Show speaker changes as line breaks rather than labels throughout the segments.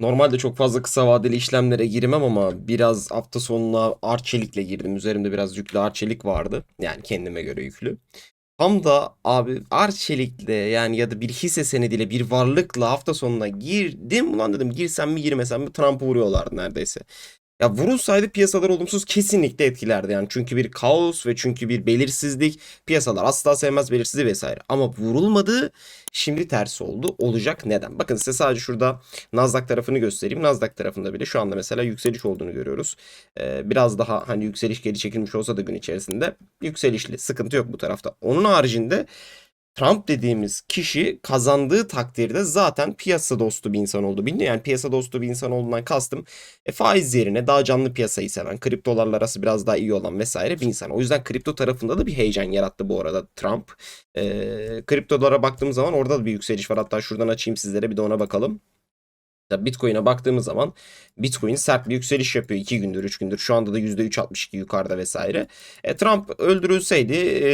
Normalde çok fazla kısa vadeli işlemlere girmem ama biraz hafta sonuna Arçelik'le girdim. Üzerimde biraz yüklü Arçelik vardı. Yani kendime göre yüklü. Tam da abi Arçelik'le yani ya da bir hisse senediyle bir varlıkla hafta sonuna girdim. Ulan dedim girsem mi girmesem mi Trump'ı vuruyorlardı neredeyse. Ya vurulsaydı piyasalar olumsuz kesinlikle etkilerdi yani. Çünkü bir kaos ve çünkü bir belirsizlik piyasalar asla sevmez belirsizliği vesaire. Ama vurulmadı şimdi tersi oldu. Olacak neden? Bakın size sadece şurada Nasdaq tarafını göstereyim. Nasdaq tarafında bile şu anda mesela yükseliş olduğunu görüyoruz. Ee, biraz daha hani yükseliş geri çekilmiş olsa da gün içerisinde yükselişli. Sıkıntı yok bu tarafta. Onun haricinde Trump dediğimiz kişi kazandığı takdirde zaten piyasa dostu bir insan oldu. Bilmiyorum yani piyasa dostu bir insan olduğundan kastım e, faiz yerine daha canlı piyasayı seven, kriptolarla arası biraz daha iyi olan vesaire bir insan. O yüzden kripto tarafında da bir heyecan yarattı bu arada Trump. E, kriptolara baktığımız zaman orada da bir yükseliş var. Hatta şuradan açayım sizlere bir de ona bakalım. Bitcoin'e baktığımız zaman Bitcoin sert bir yükseliş yapıyor 2 gündür 3 gündür. Şu anda da %3.62 yukarıda vesaire. E, Trump öldürülseydi e,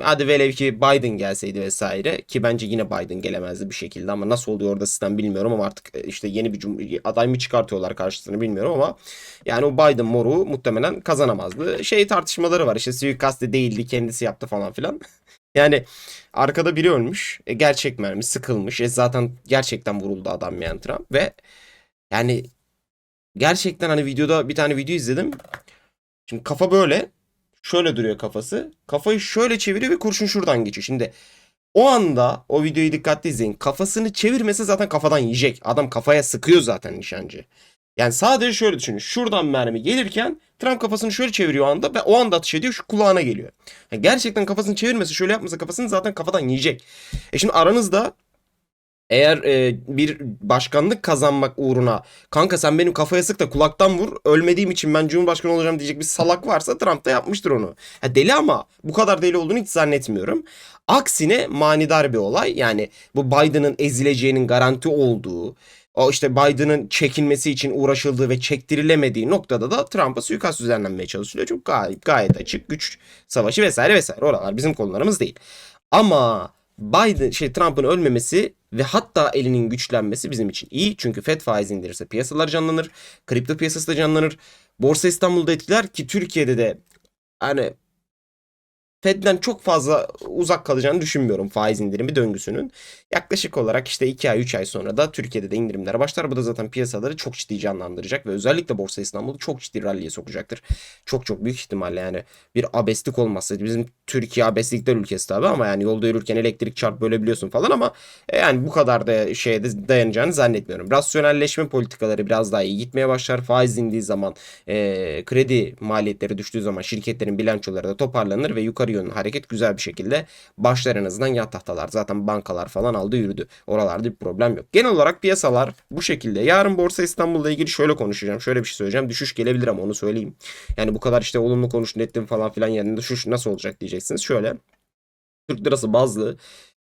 hadi velev ki Biden gelseydi vesaire ki bence yine Biden gelemezdi bir şekilde ama nasıl oluyor orada sistem bilmiyorum ama artık e, işte yeni bir aday mı çıkartıyorlar karşısına bilmiyorum ama yani o Biden moru muhtemelen kazanamazdı. Şey tartışmaları var işte suikast değildi kendisi yaptı falan filan. Yani arkada biri ölmüş. E, gerçek mermi sıkılmış. E, zaten gerçekten vuruldu adam yani Trump. Ve yani gerçekten hani videoda bir tane video izledim. Şimdi kafa böyle. Şöyle duruyor kafası. Kafayı şöyle çeviriyor ve kurşun şuradan geçiyor. Şimdi o anda o videoyu dikkatli izleyin. Kafasını çevirmese zaten kafadan yiyecek. Adam kafaya sıkıyor zaten nişancı. Yani sadece şöyle düşünün. Şuradan mermi gelirken Trump kafasını şöyle çeviriyor anda ve o anda atış ediyor şu kulağına geliyor. Yani gerçekten kafasını çevirmese şöyle yapmasa kafasını zaten kafadan yiyecek. E şimdi aranızda eğer e, bir başkanlık kazanmak uğruna kanka sen benim kafaya sık da kulaktan vur ölmediğim için ben cumhurbaşkanı olacağım diyecek bir salak varsa Trump da yapmıştır onu. Ha, deli ama bu kadar deli olduğunu hiç zannetmiyorum. Aksine manidar bir olay yani bu Biden'ın ezileceğinin garanti olduğu o işte Biden'ın çekinmesi için uğraşıldığı ve çektirilemediği noktada da Trump'a suikast düzenlenmeye çalışılıyor. Çok gayet, gayet açık güç savaşı vesaire vesaire. Oralar bizim konularımız değil. Ama Biden şey Trump'ın ölmemesi ve hatta elinin güçlenmesi bizim için iyi. Çünkü Fed faiz indirirse piyasalar canlanır. Kripto piyasası da canlanır. Borsa İstanbul'da etkiler ki Türkiye'de de hani Fed'den çok fazla uzak kalacağını düşünmüyorum faiz indirimi döngüsünün. Yaklaşık olarak işte 2 ay 3 ay sonra da Türkiye'de de indirimler başlar. Bu da zaten piyasaları çok ciddi canlandıracak ve özellikle Borsa İstanbul'u çok ciddi ralliye sokacaktır. Çok çok büyük ihtimalle yani bir abeslik olmazsa bizim Türkiye abeslikler ülkesi tabi ama yani yolda yürürken elektrik çarp bölebiliyorsun falan ama e, yani bu kadar da şeye de dayanacağını zannetmiyorum. Rasyonelleşme politikaları biraz daha iyi gitmeye başlar. Faiz indiği zaman e, kredi maliyetleri düştüğü zaman şirketlerin bilançoları da toparlanır ve yukarı yönlü hareket güzel bir şekilde başlar en azından yat tahtalar. Zaten bankalar falan aldı yürüdü. Oralarda bir problem yok. Genel olarak piyasalar bu şekilde. Yarın Borsa İstanbul'la ilgili şöyle konuşacağım. Şöyle bir şey söyleyeceğim. Düşüş gelebilir ama onu söyleyeyim. Yani bu kadar işte olumlu konuştun ettim falan filan yerinde düşüş nasıl olacak diyeceksiniz. Şöyle. Türk lirası bazlı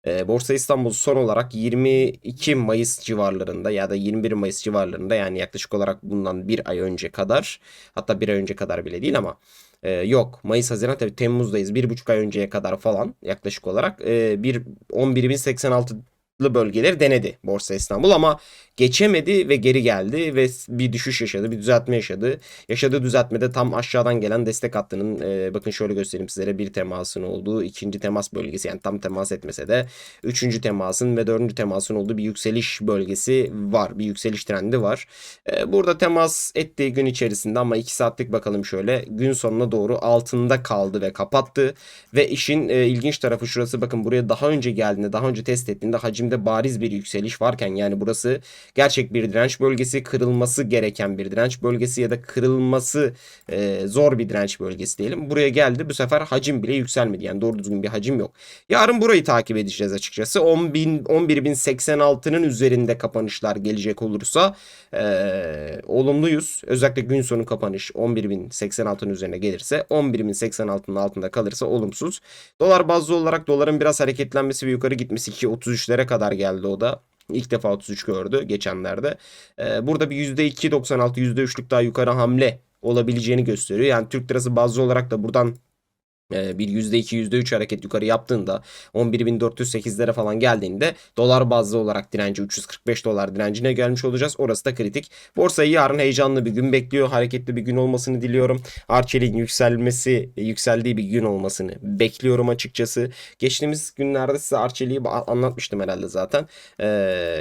e, Borsa İstanbul son olarak 22 Mayıs civarlarında ya da 21 Mayıs civarlarında yani yaklaşık olarak bundan bir ay önce kadar hatta bir ay önce kadar bile değil ama e, yok Mayıs Haziran tabii Temmuz'dayız. Bir buçuk ay önceye kadar falan yaklaşık olarak. E, bir 11.086 bölgeleri denedi Borsa İstanbul ama geçemedi ve geri geldi ve bir düşüş yaşadı, bir düzeltme yaşadı. Yaşadığı düzeltmede tam aşağıdan gelen destek hattının e, bakın şöyle göstereyim sizlere bir temasın olduğu ikinci temas bölgesi yani tam temas etmese de üçüncü temasın ve dördüncü temasın olduğu bir yükseliş bölgesi var. Bir yükseliş trendi var. E, burada temas ettiği gün içerisinde ama 2 saatlik bakalım şöyle gün sonuna doğru altında kaldı ve kapattı ve işin e, ilginç tarafı şurası bakın buraya daha önce geldiğinde daha önce test ettiğinde hacimde bariz bir yükseliş varken yani burası gerçek bir direnç bölgesi kırılması gereken bir direnç bölgesi ya da kırılması e, zor bir direnç bölgesi diyelim. Buraya geldi bu sefer hacim bile yükselmedi yani doğru düzgün bir hacim yok. Yarın burayı takip edeceğiz açıkçası 10.000 11.086'nın üzerinde kapanışlar gelecek olursa e, olumluyuz. Özellikle gün sonu kapanış 11.086'nın üzerine gelirse 11.086'nın altında kalırsa olumsuz. Dolar bazlı olarak doların biraz hareketlenmesi ve yukarı gitmesi ki 33'lere kadar geldi o da. İlk defa 33 gördü geçenlerde. Ee, burada bir %2.96 %3'lük daha yukarı hamle olabileceğini gösteriyor. Yani Türk lirası bazlı olarak da buradan bir %2 %3 hareket yukarı yaptığında 11.408'lere falan geldiğinde dolar bazlı olarak direnci 345 dolar direncine gelmiş olacağız. Orası da kritik. Borsayı yarın heyecanlı bir gün bekliyor. Hareketli bir gün olmasını diliyorum. Arçelik'in yükselmesi, yükseldiği bir gün olmasını bekliyorum açıkçası. Geçtiğimiz günlerde size Arçelik'i anlatmıştım herhalde zaten. Ee,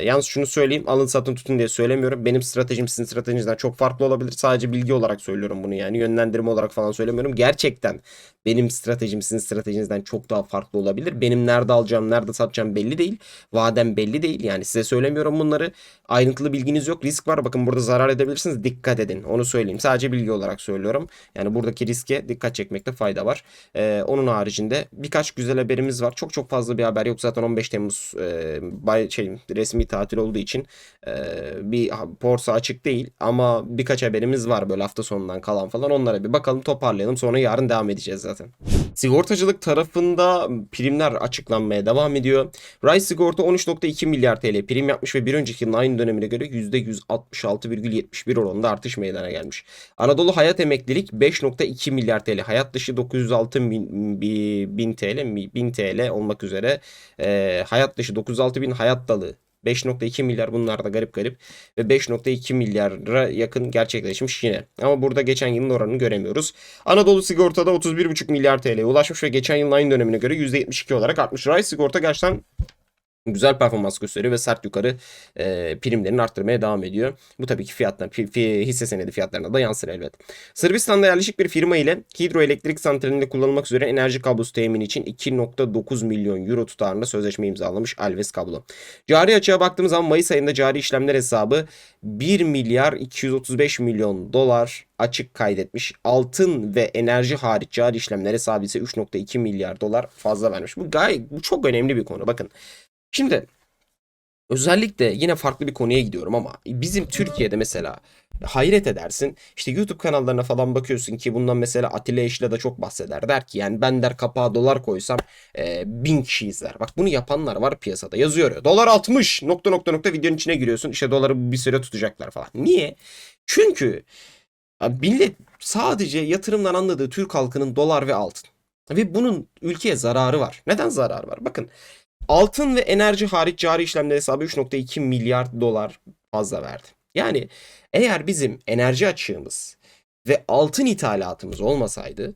yalnız şunu söyleyeyim. Alın satın tutun diye söylemiyorum. Benim stratejim sizin stratejinizden çok farklı olabilir. Sadece bilgi olarak söylüyorum bunu yani. Yönlendirme olarak falan söylemiyorum. Gerçekten benim stratejim sizin stratejinizden çok daha farklı olabilir. Benim nerede alacağım, nerede satacağım belli değil. Vadem belli değil. Yani size söylemiyorum bunları. Ayrıntılı bilginiz yok. Risk var. Bakın burada zarar edebilirsiniz. Dikkat edin. Onu söyleyeyim. Sadece bilgi olarak söylüyorum. Yani buradaki riske dikkat çekmekte fayda var. Ee, onun haricinde birkaç güzel haberimiz var. Çok çok fazla bir haber yok. Zaten 15 Temmuz e, bay, şey, resmi tatil olduğu için e, bir borsa açık değil. Ama birkaç haberimiz var böyle hafta sonundan kalan falan. Onlara bir bakalım toparlayalım. Sonra yarın devam edeceğiz zaten. Sigortacılık tarafında primler açıklanmaya devam ediyor. Rise Sigorta 13.2 milyar TL prim yapmış ve bir önceki yılın aynı dönemine göre %166,71 oranında artış meydana gelmiş. Anadolu Hayat Emeklilik 5.2 milyar TL, hayat dışı 906 bin, bi- bin TL, 1000 TL olmak üzere e, hayat dışı 906 bin hayat dalı 5.2 milyar bunlar da garip garip ve 5.2 milyara yakın gerçekleşmiş yine. Ama burada geçen yılın oranını göremiyoruz. Anadolu Sigorta'da 31,5 milyar TL'ye ulaşmış ve geçen yılın aynı dönemine göre %72 olarak artmış. Ray Sigorta gerçekten güzel performans gösteriyor ve sert yukarı e, primlerini arttırmaya devam ediyor. Bu tabii ki fiyatlar, fi- fi- hisse senedi fiyatlarına da yansır elbet. Sırbistan'da yerleşik bir firma ile hidroelektrik santralinde kullanılmak üzere enerji kablosu temini için 2.9 milyon euro tutarında sözleşme imzalamış Alves Kablo. Cari açığa baktığımız zaman Mayıs ayında cari işlemler hesabı 1 milyar 235 milyon dolar açık kaydetmiş. Altın ve enerji hariç cari işlemler hesabı ise 3.2 milyar dolar fazla vermiş. Bu gayet bu çok önemli bir konu. Bakın Şimdi özellikle yine farklı bir konuya gidiyorum ama bizim Türkiye'de mesela hayret edersin. İşte YouTube kanallarına falan bakıyorsun ki bundan mesela Atilla Eşle de çok bahseder. Der ki yani ben der kapağa dolar koysam e, bin kişi izler. Bak bunu yapanlar var piyasada yazıyor ya. Dolar 60 nokta nokta nokta videonun içine giriyorsun. İşte doları bir süre tutacaklar falan. Niye? Çünkü millet sadece yatırımdan anladığı Türk halkının dolar ve altın. Ve bunun ülkeye zararı var. Neden zararı var? Bakın Altın ve enerji hariç cari işlemler hesabı 3.2 milyar dolar fazla verdi. Yani eğer bizim enerji açığımız ve altın ithalatımız olmasaydı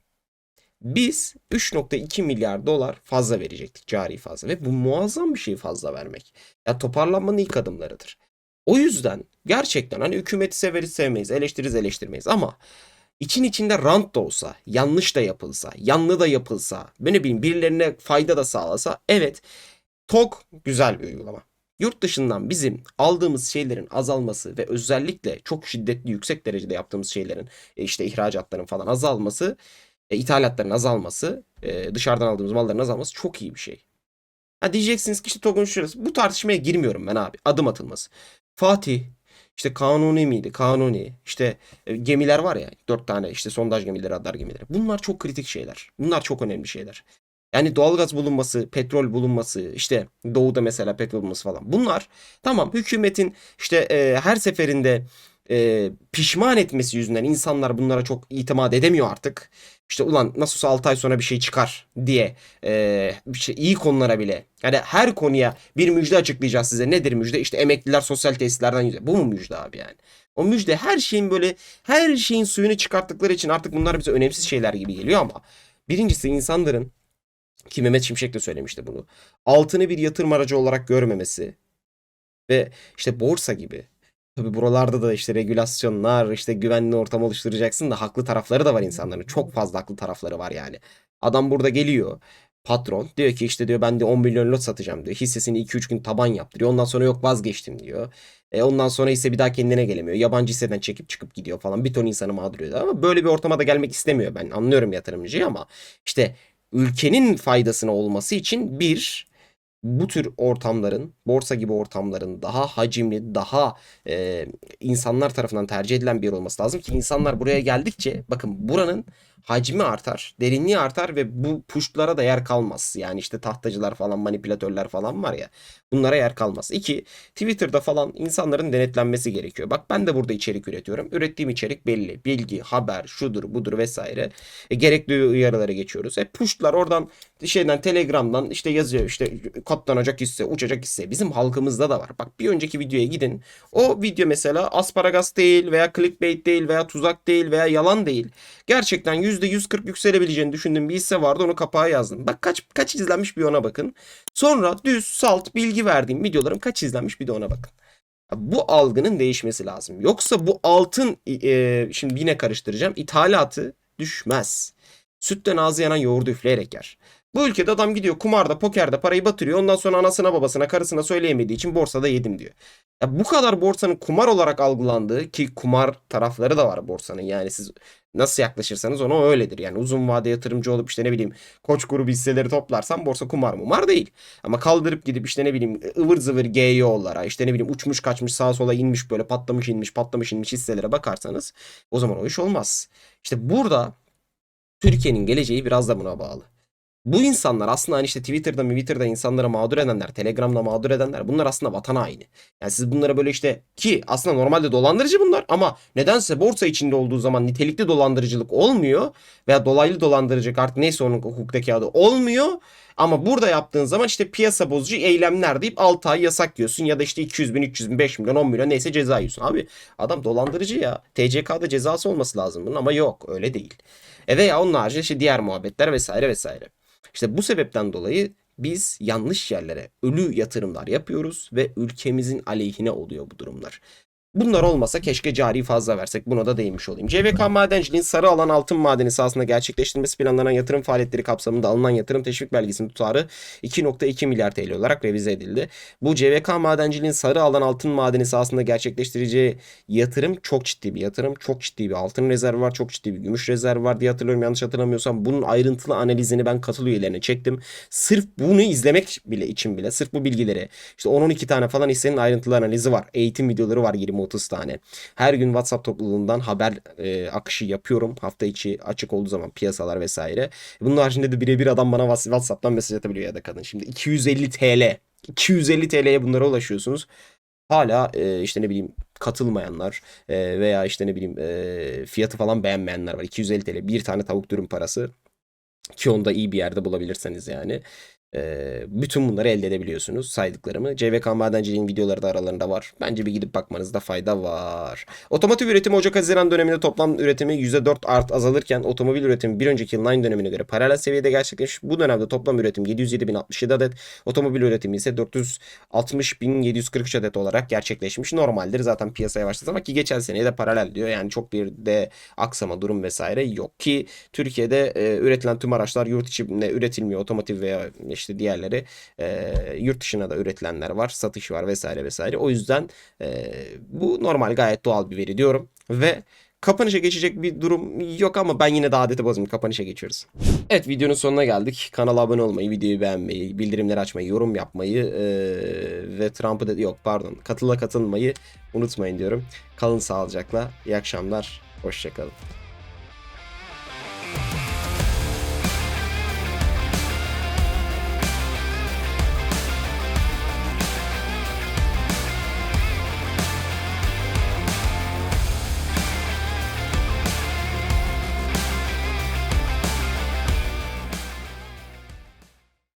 biz 3.2 milyar dolar fazla verecektik cari fazla ve bu muazzam bir şey fazla vermek. Ya toparlanmanın ilk adımlarıdır. O yüzden gerçekten hani hükümeti severiz sevmeyiz, eleştiririz eleştirmeyiz ama için içinde rant da olsa, yanlış da yapılsa, yanlı da yapılsa, ne bileyim birilerine fayda da sağlasa evet TOG güzel bir uygulama. Yurt dışından bizim aldığımız şeylerin azalması ve özellikle çok şiddetli yüksek derecede yaptığımız şeylerin e, işte ihracatların falan azalması, e, ithalatların azalması, e, dışarıdan aldığımız malların azalması çok iyi bir şey. Ha diyeceksiniz ki işte TOG'un şurası. Bu tartışmaya girmiyorum ben abi. Adım atılması. Fatih işte Kanuni miydi? Kanuni. İşte gemiler var ya. Dört tane işte sondaj gemileri, radar gemileri. Bunlar çok kritik şeyler. Bunlar çok önemli şeyler. Yani doğalgaz bulunması, petrol bulunması, işte doğuda mesela petrol bulunması falan. Bunlar tamam hükümetin işte e, her seferinde e, pişman etmesi yüzünden insanlar bunlara çok itimat edemiyor artık. İşte ulan nasılsa 6 ay sonra bir şey çıkar diye e, şey, iyi konulara bile. Yani her konuya bir müjde açıklayacağız size. Nedir müjde? İşte emekliler sosyal tesislerden yüzde. Bu mu müjde abi yani? O müjde her şeyin böyle her şeyin suyunu çıkarttıkları için artık bunlar bize önemsiz şeyler gibi geliyor ama birincisi insanların ki Mehmet Şimşek de söylemişti bunu. Altını bir yatırım aracı olarak görmemesi ve işte borsa gibi. Tabi buralarda da işte regülasyonlar, işte güvenli ortam oluşturacaksın da haklı tarafları da var insanların. Çok fazla haklı tarafları var yani. Adam burada geliyor. Patron diyor ki işte diyor ben de 10 milyon lot satacağım diyor. Hissesini 2-3 gün taban yaptırıyor. Ondan sonra yok vazgeçtim diyor. E ondan sonra hisse bir daha kendine gelemiyor. Yabancı hisseden çekip çıkıp gidiyor falan. Bir ton insanı mağdur ediyor. Ama böyle bir ortama da gelmek istemiyor ben. Anlıyorum yatırımcıyı ama işte ülkenin faydasına olması için bir bu tür ortamların, borsa gibi ortamların daha hacimli, daha e, insanlar tarafından tercih edilen bir yer olması lazım ki insanlar buraya geldikçe bakın buranın hacmi artar, derinliği artar ve bu puşlara da yer kalmaz. Yani işte tahtacılar falan, manipülatörler falan var ya. Bunlara yer kalmaz. İki, Twitter'da falan insanların denetlenmesi gerekiyor. Bak ben de burada içerik üretiyorum. Ürettiğim içerik belli. Bilgi, haber, şudur, budur vesaire. E, gerekli uyarılara geçiyoruz. E puşlar oradan şeyden Telegram'dan işte yazıyor işte katlanacak hisse, uçacak hisse. Bizim halkımızda da var. Bak bir önceki videoya gidin. O video mesela asparagas değil veya clickbait değil veya tuzak değil veya yalan değil. Gerçekten %140 yükselebileceğini düşündüğüm bir hisse vardı. Onu kapağa yazdım. Bak kaç kaç izlenmiş bir ona bakın. Sonra düz, salt, bilgi verdiğim videolarım kaç izlenmiş bir de ona bakın. Bu algının değişmesi lazım. Yoksa bu altın e, şimdi yine karıştıracağım. İthalatı düşmez. Sütten ağzı yanan yoğurdu üfleyerek yer. Bu ülkede adam gidiyor kumarda, pokerde parayı batırıyor. Ondan sonra anasına babasına, karısına söyleyemediği için borsada yedim diyor. Ya bu kadar borsanın kumar olarak algılandığı ki kumar tarafları da var borsanın. Yani siz nasıl yaklaşırsanız ona öyledir. Yani uzun vade yatırımcı olup işte ne bileyim koç grubu hisseleri toplarsan borsa kumar mumar değil. Ama kaldırıp gidip işte ne bileyim ıvır zıvır GYO'lara işte ne bileyim uçmuş kaçmış sağa sola inmiş böyle patlamış inmiş patlamış inmiş hisselere bakarsanız o zaman o iş olmaz. İşte burada Türkiye'nin geleceği biraz da buna bağlı. Bu insanlar aslında hani işte Twitter'da Twitter'da insanları mağdur edenler, Telegram'da mağdur edenler bunlar aslında vatan haini. Yani siz bunlara böyle işte ki aslında normalde dolandırıcı bunlar ama nedense borsa içinde olduğu zaman nitelikli dolandırıcılık olmuyor veya dolaylı dolandırıcılık artık neyse onun hukuktaki adı olmuyor. Ama burada yaptığın zaman işte piyasa bozucu eylemler deyip 6 ay yasak yiyorsun ya da işte 200 bin, 300 bin, 5 milyon, 10 milyon neyse ceza yiyorsun. Abi adam dolandırıcı ya. TCK'da cezası olması lazım bunun ama yok öyle değil. E veya onun haricinde işte diğer muhabbetler vesaire vesaire. İşte bu sebepten dolayı biz yanlış yerlere ölü yatırımlar yapıyoruz ve ülkemizin aleyhine oluyor bu durumlar. Bunlar olmasa keşke cari fazla versek. Buna da değinmiş olayım. CVK Madenciliğin sarı alan altın madeni sahasında gerçekleştirilmesi planlanan yatırım faaliyetleri kapsamında alınan yatırım teşvik belgesinin tutarı 2.2 milyar TL olarak revize edildi. Bu CVK Madenciliğin sarı alan altın madeni sahasında gerçekleştireceği yatırım çok ciddi bir yatırım. Çok ciddi bir altın rezervi var. Çok ciddi bir gümüş rezervi var diye hatırlıyorum. Yanlış hatırlamıyorsam bunun ayrıntılı analizini ben katıl üyelerine çektim. Sırf bunu izlemek bile için bile sırf bu bilgileri işte 10-12 tane falan hissenin ayrıntılı analizi var. Eğitim videoları var 20-30 tane. Her gün WhatsApp topluluğundan haber e, akışı yapıyorum. Hafta içi açık olduğu zaman piyasalar vesaire. Bunun haricinde de birebir adam bana WhatsApp'tan mesaj atabiliyor ya da kadın. Şimdi 250 TL. 250 TL'ye bunlara ulaşıyorsunuz. Hala e, işte ne bileyim katılmayanlar e, veya işte ne bileyim e, fiyatı falan beğenmeyenler var. 250 TL bir tane tavuk dürüm parası. Ki onu da iyi bir yerde bulabilirseniz yani. Bütün bunları elde edebiliyorsunuz saydıklarımı. CVK Madenciliğin videoları da aralarında var. Bence bir gidip bakmanızda fayda var. Otomotiv üretimi Ocak-Haziran döneminde toplam üretimi %4 art azalırken otomobil üretimi bir önceki yılın aynı dönemine göre paralel seviyede gerçekleşmiş. Bu dönemde toplam üretim 707.067 adet, otomobil üretimi ise 460.743 adet olarak gerçekleşmiş. Normaldir zaten piyasaya başladı ki geçen seneye de paralel diyor. Yani çok bir de aksama durum vesaire yok ki Türkiye'de e, üretilen tüm araçlar yurt içinde üretilmiyor. Otomotiv veya işte diğerleri e, yurt dışına da üretilenler var. Satış var vesaire vesaire. O yüzden e, bu normal gayet doğal bir veri diyorum. Ve kapanışa geçecek bir durum yok ama ben yine de adeti bozmayayım. Kapanışa geçiyoruz. Evet videonun sonuna geldik. Kanala abone olmayı, videoyu beğenmeyi, bildirimleri açmayı, yorum yapmayı e, ve Trump'ı da yok pardon katıla katılmayı unutmayın diyorum. Kalın sağlıcakla. İyi akşamlar. Hoşçakalın.